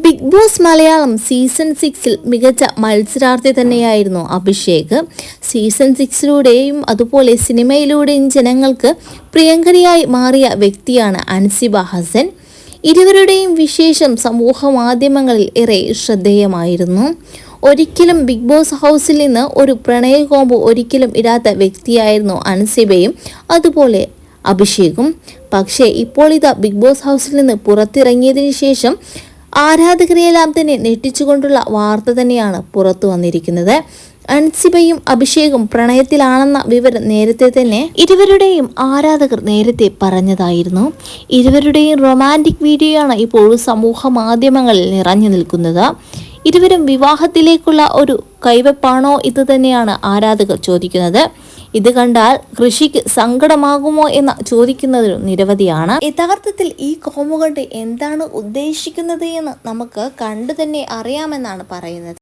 Big boss Malayalam season സിക്സിൽ മികച്ച മത്സരാർത്ഥി തന്നെയായിരുന്നു അഭിഷേക്. സീസൺ സിക്സിലൂടെയും അതുപോലെ സിനിമയിലൂടെയും ജനങ്ങൾക്ക് പ്രിയങ്കരിയായി മാറിയ വ്യക്തിയാണ് അൻസിബ ഹസൻ. ഇരുവരുടെയും വിശേഷം സമൂഹ മാധ്യമങ്ങളിൽ ഏറെ ശ്രദ്ധേയമായിരുന്നു. ഒരിക്കലും ബിഗ് ബോസ് ഹൗസിൽ നിന്ന് ഒരു പ്രണയ കോമ്പ് ഒരിക്കലും ഇടാത്ത വ്യക്തിയായിരുന്നു അൻസിബയും അതുപോലെ അഭിഷേകും. പക്ഷേ ഇപ്പോൾ ഇതാ ബിഗ് ബോസ് ഹൗസിൽ നിന്ന് പുറത്തിറങ്ങിയതിന് ശേഷം ആരാധകരെയെല്ലാം തന്നെ ഞെട്ടിച്ചുകൊണ്ടുള്ള വാർത്ത തന്നെയാണ് പുറത്തു വന്നിരിക്കുന്നത്. അൻസിബയും അഭിഷേകും പ്രണയത്തിലാണെന്ന വിവരം നേരത്തെ തന്നെ ഇരുവരുടെയും ആരാധകർ നേരത്തെ പറഞ്ഞതായിരുന്നു. ഇരുവരുടെയും റൊമാന്റിക് വീഡിയോയാണ് ഇപ്പോൾ സമൂഹ മാധ്യമങ്ങളിൽ നിറഞ്ഞു നിൽക്കുന്നത്. ഇരുവരും വിവാഹത്തിലേക്കുള്ള ഒരു കൈവെപ്പാണോ ഇത് തന്നെയാണ് ആരാധകർ ചോദിക്കുന്നത്. ഇത് കണ്ടാൽ കൃഷിക്ക് സങ്കടമാകുമോ എന്ന് ചോദിക്കുന്നതിലും നിരവധിയാണ്. യഥാർത്ഥത്തിൽ ഈ കോമുകൊണ്ട് എന്താണ് ഉദ്ദേശിക്കുന്നത് എന്ന് നമുക്ക് കണ്ടു തന്നെ അറിയാമെന്നാണ് പറയുന്നത്.